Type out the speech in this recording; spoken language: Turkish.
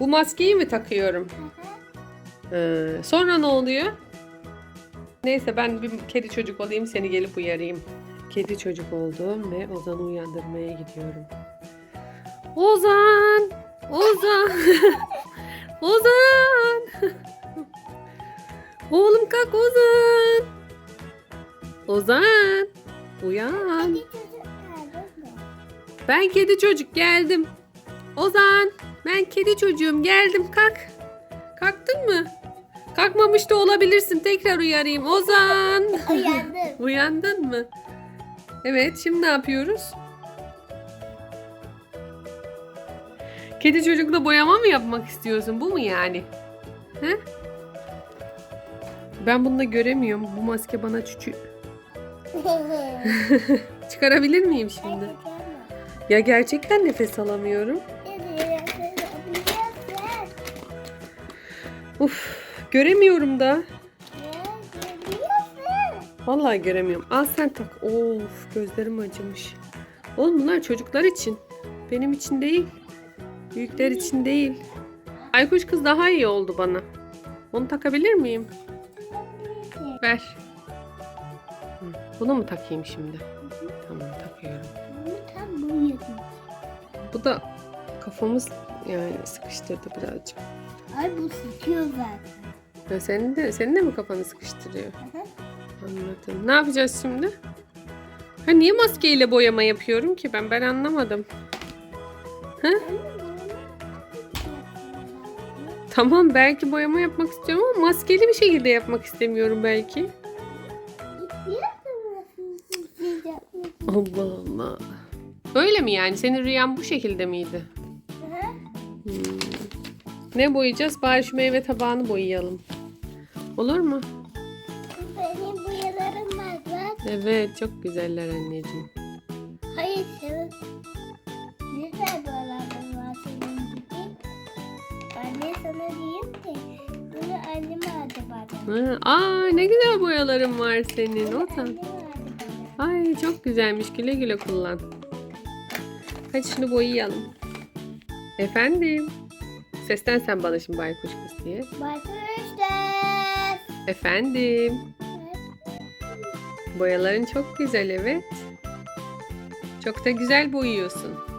Bu maskeyi mi takıyorum? Ee, sonra ne oluyor? Neyse ben bir kedi çocuk olayım seni gelip uyarayım. Kedi çocuk oldum ve Ozan'ı uyandırmaya gidiyorum. Ozan! Ozan! Ozan! Oğlum kalk Ozan! Ozan! Uyan! Ben kedi çocuk geldim. Ozan! Ben kedi çocuğum geldim kalk. Kalktın mı? Kalkmamış da olabilirsin. Tekrar uyarayım. Ozan! Uyandım. Uyandın mı? Evet, şimdi ne yapıyoruz? Kedi çocukla boyama mı yapmak istiyorsun? Bu mu yani? He? Ben bunu da göremiyorum. Bu maske bana çüçü... Çıkarabilir miyim şimdi? Ya gerçekten nefes alamıyorum. Uf, göremiyorum da. Vallahi göremiyorum. Al sen tak. Of, gözlerim acımış. Oğlum bunlar çocuklar için. Benim için değil. Büyükler için değil. Aykuş kız daha iyi oldu bana. Onu takabilir miyim? Ver. Bunu mu takayım şimdi? Tamam takıyorum. Bu da kafamız yani sıkıştırdı birazcık. Ay bu sıkıyor zaten. Ya senin de senin de mi kafanı sıkıştırıyor? Anladım. Ne yapacağız şimdi? Ha niye maskeyle boyama yapıyorum ki ben? Ben anlamadım. Ha? Tamam belki boyama yapmak istiyorum ama maskeli bir şekilde yapmak istemiyorum belki. Allah Allah. Öyle mi yani? Senin rüyan bu şekilde miydi? Hmm. Ne boyayacağız? Bari şu meyve tabağını boyayalım. Olur mu? Benim boyalarım var bak. Evet çok güzeller anneciğim. Hayır senin. Güzel boyalarım var senin gibi. Anne sana diyeyim ki bunu annem aldı bana. Aa ne güzel boyalarım var senin. O da. Aldı bana. Ay çok güzelmiş. Güle güle kullan. Hadi şunu boyayalım. Efendim. Sesten sen bana şimdi baykuş kız diye. Başlıyoruz. Efendim. Boyaların çok güzel evet. Çok da güzel boyuyorsun.